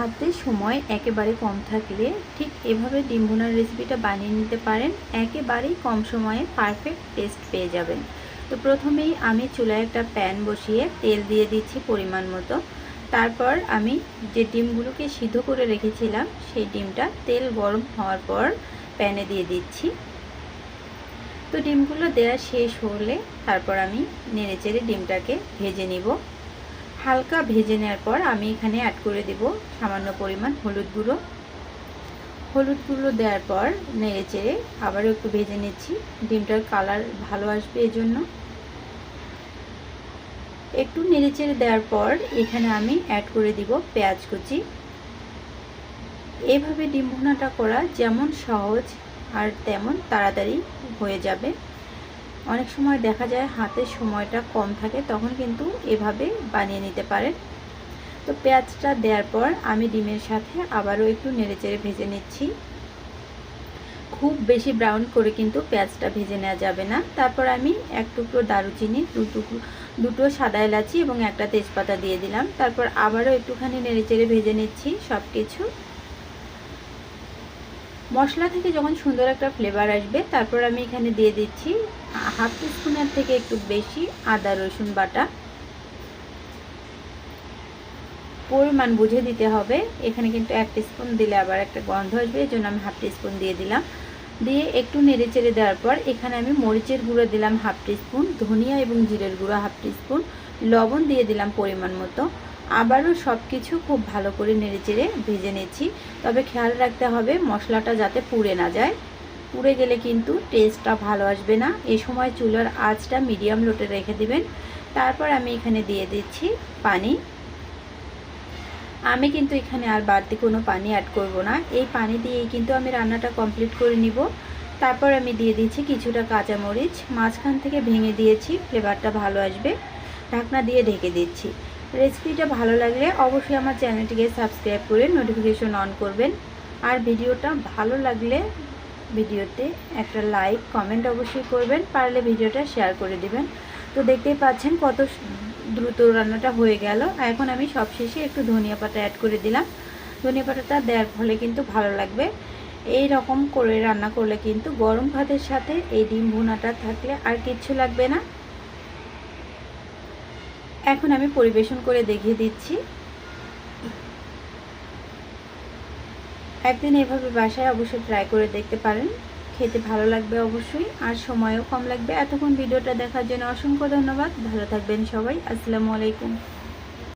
হাতে সময় একেবারে কম থাকলে ঠিক এভাবে ডিম ভুনার রেসিপিটা বানিয়ে নিতে পারেন। একেবারেই কম সময়ে পারফেক্ট টেস্ট পেয়ে যাবেন। তো প্রথমেই আমি চুলায় একটা প্যান বসিয়ে তেল দিয়ে দিচ্ছি পরিমাণ মতো। তারপর আমি যে ডিমগুলোকে সিদ্ধ করে রেখেছিলাম, সেই ডিমটা তেল গরম হওয়ার পর প্যানে দিয়ে দিচ্ছি। তো ডিমগুলো দেওয়া শেষ হলে তারপর আমি নেড়েচেড়ে ডিমটাকে ভেজে নিব। হালকা ভেজে নেওয়ার পর আমি এখানে অ্যাড করে দেব সামান্য পরিমাণ হলুদ গুঁড়ো। হলুদ গুঁড়ো দেওয়ার পর নেড়ে চেড়ে আবারও একটু ভেজে নিচ্ছি। ডিমটার কালার ভালো আসবে এজন্য। একটু নেড়ে চেড়ে দেওয়ার পর এখানে আমি অ্যাড করে দিব পেঁয়াজ কুচি। এভাবে ডিম ভুনাটা করা যেমন সহজ আর তেমন তাড়াতাড়ি হয়ে যাবে। অনেক সময় দেখা যায় হাতের সময়টা কম থাকে, তখন কিন্তু এভাবে বানিয়ে নিতে পারেন। তো পেঁয়াজটা দেওয়ার পর আমি ডিমের সাথে আবারও একটু নেড়েচেড়ে ভেজে নিচ্ছি। খুব বেশি ব্রাউন করে কিন্তু পেঁয়াজটা ভেজে নেওয়া যাবে না। তারপর আমি এক টুকরো দারুচিনি, দু টুকরো, দুটো সাদা এলাচি এবং একটা তেজপাতা দিয়ে দিলাম। তারপর আবারও একটুখানি নেড়েচেড়ে ভেজে নিচ্ছি সব কিছু মশলা থেকে যখন সুন্দর একটা ফ্লেভার আসবে, তারপর আমি এখানে দিয়ে দিচ্ছি হাফ টিস্পুনের থেকে একটু বেশি আদা, রসুন বাটা। পরিমাণ বুঝে দিতে হবে। এখানে কিন্তু এক স্পুন দিলে আবার একটা গন্ধ আসবে, এই জন্য আমি হাফ টিস্পুন দিয়ে দিলাম। দিয়ে একটু নেড়ে চেড়ে দেওয়ার পর এখানে আমি মরিচের গুঁড়ো দিলাম হাফ টিস্পুন ধনিয়া এবং জিরের গুঁড়ো হাফ টিস্পুন লবণ দিয়ে দিলাম পরিমাণ মতো। আবারও সব কিছু খুব ভালো করে নেড়েচেড়ে ভেজে নিচ্ছি। তবে খেয়াল রাখতে হবে, মশলাটা যাতে পুড়ে না যায়। পুড়ে গেলে কিন্তু টেস্টটা ভালো আসবে না। এ সময় চুলার আঁচটা মিডিয়াম লোটে রেখে দিবেন। তারপর আমি এখানে দিয়ে দিচ্ছি পানি। আমি কিন্তু এখানে আর বাড়তি কোনো পানি অ্যাড করব না। এই পানি দিয়েই কিন্তু আমি রান্নাটা কমপ্লিট করে নিব। তারপর আমি দিয়ে দিচ্ছি কিছুটা কাঁচামরিচ। মাঝখান থেকে ভেঙে দিয়েছি ফ্লেভারটা ভালো আসবে। ঢাকনা দিয়ে ঢেকে দিচ্ছি। রেসিপিটা ভালো লাগলে অবশ্যই আমার চ্যানেলটিকে সাবস্ক্রাইব করে নোটিফিকেশন অন করবেন। আর ভিডিওটা ভালো লাগলে ভিডিওতে একটা লাইক কমেন্ট অবশ্যই করবেন, পারলে ভিডিওটা শেয়ার করে দিবেন। তো দেখতেই পাচ্ছেন কত দ্রুত রান্নাটা হয়ে গেল। এখন আমি সবশেষে একটু ধনিয়া পাতা অ্যাড করে দিলাম। ধনিয়া পাতাটা দেওয়ার ফলে কিন্তু ভালো লাগবে। এই রকম করে রান্না করলে কিন্তু গরম ভাতের সাথে এই ডিম ভুনাটা থাকলে আর কিচ্ছু লাগবে না। এখন আমি পরিবেশন করে দেখিয়ে দিচ্ছি। একদিন এভাবে বাসায় অবশ্যই ট্রাই করে দেখতে পারেন। খেতে ভালো লাগবে অবশ্যই, আর সময়ও কম লাগবে। এতক্ষণ ভিডিওটা দেখার জন্য অসংখ্য ধন্যবাদ। ভালো থাকবেন সবাই। আসসালামু আলাইকুম।